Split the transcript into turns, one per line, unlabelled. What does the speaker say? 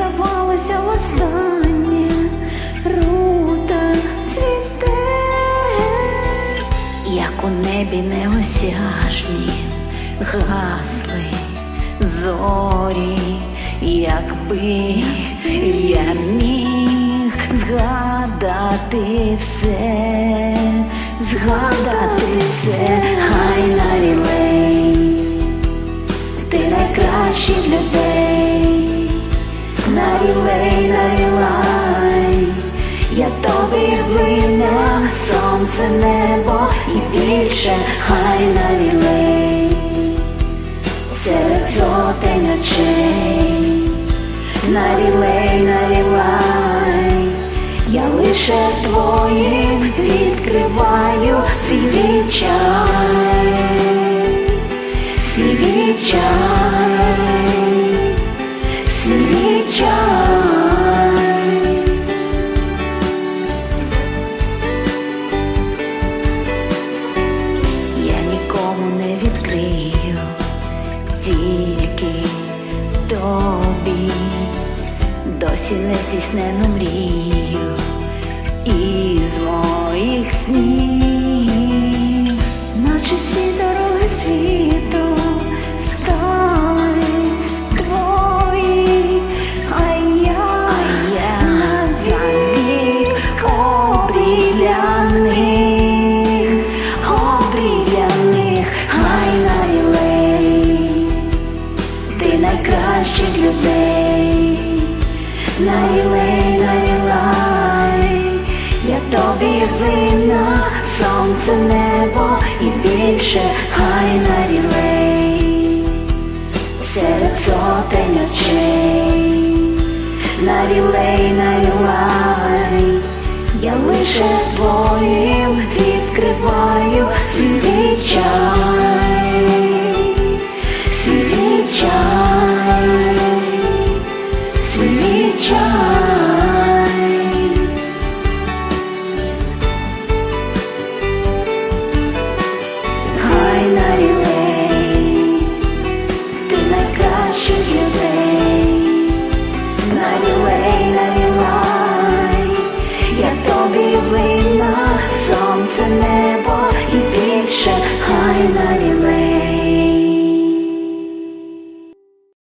здавалося востаннє рута цвіте, як у небі неосяжні гасли зорі, якби я міг згадати все, згадати все, хай на рілей. Сонце, небо і більше, хай нарілей, серед сотень очей, нарілей, нарілай, я лише твоїм відкриваю свій відчай, свій відчай, свій відчай. Тільки тобі досі не здійснену мрію із моїх снів, інших людей, Лай-лей, лай-лай, я тобі вина, сонце небо і більше хай на нарілей, серед сотень очей, на нарілей, нарілай, я лише твоїм відкриваю свій відчай. 家。way. that